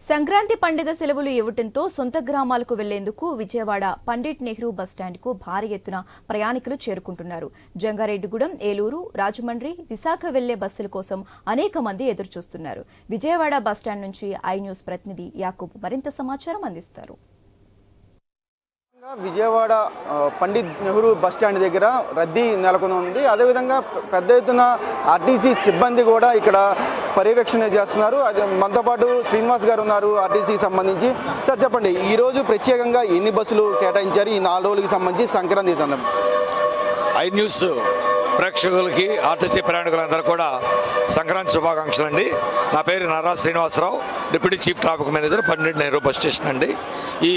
సంక్రాంతి పండుగ సెలవులు ఇవ్వటంతో సొంత గ్రామాలకు వెళ్ళేందుకు విజయవాడ పండిట్ నెహ్రూ బస్టాండ్కు భారీ ఎత్తున ప్రయాణికులు చేరుకుంటున్నారు. జంగారెడ్డిగూడెం ఏలూరు రాజమండ్రి విశాఖ వెళ్ళే బస్సుల కోసం అనేక మంది ఎదురుచూస్తున్నారు. విజయవాడ బస్టాండ్ నుంచి ఐ న్యూస్ ప్రతినిధి యాకూబ్ మరింత సమాచారం అందిస్తారు. విజయవాడ పండిత్ నెహ్రూ బస్ స్టాండ్ దగ్గర రద్దీ నెలకొని ఉంది అదేవిధంగా పెద్ద ఎత్తున ఆర్టీసీ సిబ్బంది కూడా ఇక్కడ పర్యవేక్షణ చేస్తున్నారు. అది మనతో పాటు శ్రీనివాస్ గారు ఉన్నారు ఆర్టీసీకి సంబంధించి. సార్ చెప్పండి ఈరోజు ప్రత్యేకంగా ఎన్ని బస్సులు కేటాయించారు? ఈ నాలుగు రోజులకి సంబంధించి సంక్రాంతి సందర్భం. ఐ న్యూస్ ప్రేక్షకులకి ఆర్టీసీ ప్రయాణికులందరూ కూడా సంక్రాంతి శుభాకాంక్షలు అండి. నా పేరు Narra Srinivasarao deputy chief traffic manager పన్నెండు నెహ్రూ బస్ స్టేషన్ అండి. ఈ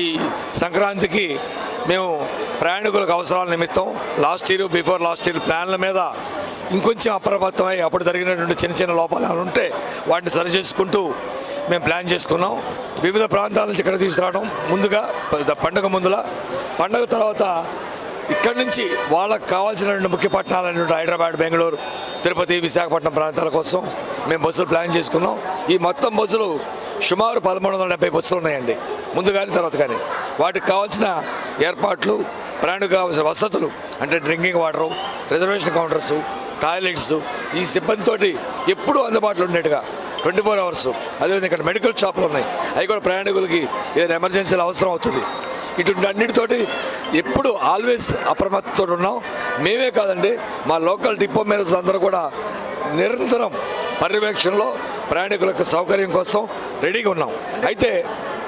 సంక్రాంతికి మేము ప్రయాణికులకు అవసరాల నిమిత్తం last year before last year ప్లాన్ల మీద ఇంకొంచెం అప్రమత్తమై అప్పుడు జరిగినటువంటి చిన్న చిన్న లోపాలు ఏమైనా ఉంటే వాటిని సరి చేసుకుంటూ మేము ప్లాన్ చేసుకున్నాం. వివిధ ప్రాంతాల నుంచి ఇక్కడ తీసుకురావడం. ముందుగా పండుగ ముందుల పండుగ తర్వాత ఇక్కడి నుంచి వాళ్ళకి కావాల్సిన ముఖ్య పట్టణాలైనటువంటి హైదరాబాద్ బెంగళూరు తిరుపతి విశాఖపట్నం ప్రాంతాల కోసం మేము బస్సులు ప్లాన్ చేసుకున్నాం. ఈ మొత్తం బస్సులు సుమారు పదమూడు వందల డెబ్బై బస్సులు ఉన్నాయండి. ముందు కానీ తర్వాత కానీ. వాటికి కావాల్సిన ఏర్పాట్లు ప్రయాణికు కావాల్సిన వసతులు అంటే drinking water reservation counters toilets ఈ సిబ్బందితోటి ఎప్పుడూ అందుబాటులో ఉండేట్టుగా ట్వంటీ ఫోర్ అవర్స్. అదేవిధంగా ఇక్కడ మెడికల్ షాపులు ఉన్నాయి. అవి కూడా ప్రయాణికులకి ఏదైనా ఎమర్జెన్సీలు అవసరం అవుతుంది. ఇటువంటి అన్నిటితోటి ఎప్పుడు ఆల్వేస్ అప్రమత్తతో ఉన్నాం. మేమే కాదండి మా లోకల్ డిపో మేనేజర్స్ అందరూ కూడా నిరంతరం పర్యవేక్షణలో ప్రయాణికులకు సౌకర్యం కోసం రెడీగా ఉన్నాం. అయితే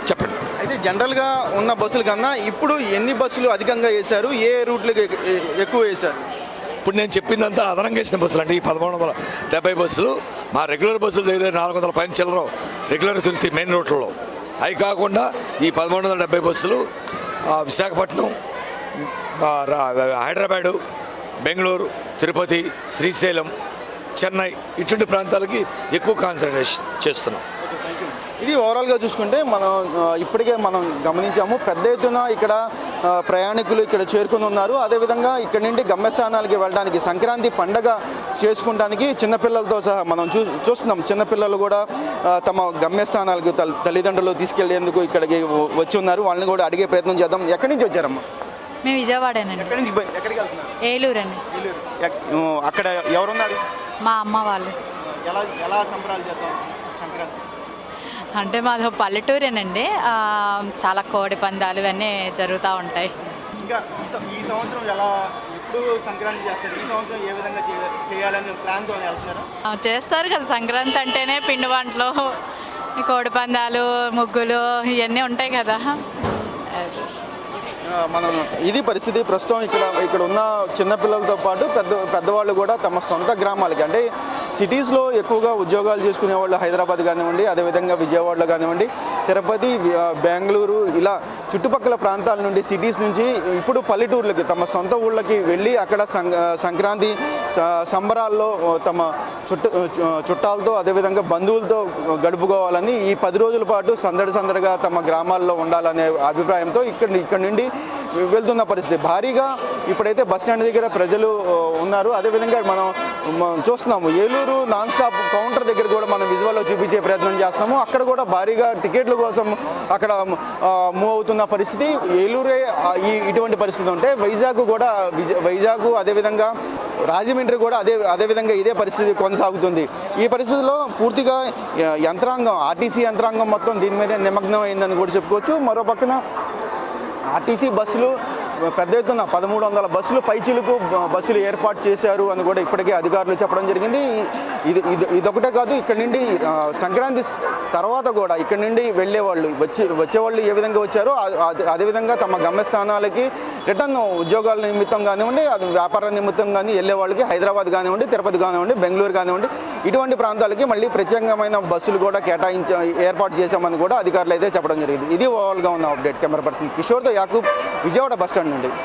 చెప్పండి. అయితే జనరల్గా ఉన్న బస్సుల కన్నా ఇప్పుడు ఎన్ని బస్సులు అధికంగా వేశారు? ఏ రూట్లకు ఎక్కువ వేశారు? ఇప్పుడు నేను చెప్పిందంతా అదనంగా వేసిన బస్సులు అండి ఈ పదమూడు వందల డెబ్బై బస్సులు. మా రెగ్యులర్ బస్సులు దగ్గర నాలుగు వందల పైన చిల్లరం రెగ్యులర్ తిరుగుతాయి మెయిన్ రోడ్లలో అవి కాకుండా ఈ పదమూడు వందల డెబ్బై బస్సులు విశాఖపట్నం హైదరాబాదు బెంగళూరు తిరుపతి శ్రీశైలం చెన్నై ఇటువంటి ప్రాంతాలకి ఎక్కువ కాన్సన్ట్రేషన్ చేస్తున్నాం. ఇది ఓవరాల్గా చూసుకుంటే మనం ఇప్పటికే మనం గమనించాము. పెద్ద ఎత్తున ఇక్కడ ప్రయాణికులు ఇక్కడ చేరుకుని ఉన్నారు. అదేవిధంగా ఇక్కడ నుండి గమ్యస్థానాలకి వెళ్ళడానికి సంక్రాంతి పండగ చేసుకుంటానికి చిన్నపిల్లలతో సహా మనం చూ చూస్తున్నాం. చిన్నపిల్లలు కూడా తమ గమ్యస్థానాలకు తల్- తల్లిదండ్రులు తీసుకెళ్ళేందుకు ఇక్కడికి వచ్చి ఉన్నారు. వాళ్ళని కూడా అడిగే ప్రయత్నం చేద్దాం. ఎక్కడి నుంచి వచ్చారమ్మా? మేము విజయవాడేనండి. ఎక్కడి నుంచి బయ- ఎక్కడికి వెళ్తున్నారు? ఏలూరండి. ఎక్- అక్కడ ఎవరున్నారు? మా అమ్మ వాళ్ళు. ఎలా ఎలా సంబరాలు అంటే మాది పల్లెటూరేనండి. చాలా కోడి పందాలు ఇవన్నీ జరుగుతూ ఉంటాయి. ఇంకా ఈ సంవత్సరం ఎలా ఎప్పుడు సంక్రాంతి చేస్తారు? ఈ సంవత్సరం ఏ విధంగా చేయ- చేయాలని ప్లాన్తో వెళ్తున్నారు? ఆ, చేస్తారు కదా సంక్రాంతి అంటేనే పిండి వంటలు ఈ కోడి పందాలు ముగ్గులు ఇవన్నీ ఉంటాయి కదా. మనం ఇది పరిస్థితి ప్రస్తుతం ఇక్కడ ఇక్కడ ఉన్న చిన్నపిల్లలతో పాటు పెద్ద పెద్దవాళ్ళు కూడా తమ సొంత గ్రామాలకి అంటే సిటీస్లో ఎక్కువగా ఉద్యోగాలు చేసుకునే వాళ్ళు హైదరాబాద్ కానివ్వండి అదేవిధంగా విజయవాడలో కానివ్వండి తిరుపతి బెంగళూరు ఇలా చుట్టుపక్కల ప్రాంతాల నుండి సిటీస్ నుంచి ఇప్పుడు పల్లెటూర్లకి తమ సొంత ఊళ్ళకి వెళ్ళి అక్కడ సంక్రాంతి సంబరాల్లో తమ చుట్ట చుట్టాలతో అదేవిధంగా బంధువులతో గడుపుకోవాలని ఈ పది రోజుల పాటు సందడి సందడిగా తమ గ్రామాల్లో ఉండాలనే అభిప్రాయంతో ఇక్కడ ఇక్కడ నుండి వెళ్తున్న పరిస్థితి. భారీగా ఇప్పుడైతే బస్ స్టాండ్ దగ్గర ప్రజలు ఉన్నారు. అదేవిధంగా మనం మనం చూస్తున్నాము. ఏలూరు నాన్ స్టాప్ కౌంటర్ దగ్గర కూడా మనం విజువల్లో చూపించే ప్రయత్నం చేస్తున్నాము. అక్కడ కూడా భారీగా టికెట్ల కోసం అక్కడ మూవ్ అవుతున్న పరిస్థితి. ఏలూరే ఈ ఇటువంటి పరిస్థితి ఉంటే వైజాగ్ కూడా వైజాగ్ అదేవిధంగా రాజమండ్రి కూడా అదే అదేవిధంగా ఇదే పరిస్థితి కొనసాగుతుంది. ఈ పరిస్థితిలో పూర్తిగా యంత్రాంగం ఆర్టీసీ యంత్రాంగం మొత్తం దీని మీద నిమగ్నం అయిందని కూడా చెప్పుకోవచ్చు. మరో పక్కన ఆర్టీసీ బస్సులు పెద్ద ఎత్తున పదమూడు వందల బస్సులు పైచిలకు బస్సులు ఏర్పాటు చేశారు అని కూడా ఇప్పటికే అధికారులు చెప్పడం జరిగింది. ఇది ఇది ఇదొకటే కాదు ఇక్కడ నుండి సంక్రాంతి తర్వాత కూడా ఇక్కడ నుండి వెళ్ళేవాళ్ళు వచ్చి వచ్చేవాళ్ళు ఏ విధంగా వచ్చారో అదే- అదేవిధంగా తమ గమ్యస్థానాలకి రిటర్న్ ఉద్యోగాల నిమిత్తం కానివ్వండి అది వ్యాపార నిమిత్తం కానీ వెళ్ళే వాళ్ళకి హైదరాబాద్ కానివ్వండి తిరుపతి కానివ్వండి బెంగళూరు కానివ్వండి ఇటువంటి ప్రాంతాలకి మళ్ళీ ప్రత్యేకమైన బస్సులు కూడా కేటాయించ ఏర్పాటు చేశామని కూడా అధికారులు అయితే చెప్పడం జరిగింది. ఇది ఓవరాల్గా ఉన్న అప్డేట్. కెమెరా పర్సన్ కిషోర్తో యాకూబ్ విజయవాడ బస్ స్టాండ్ నుండి.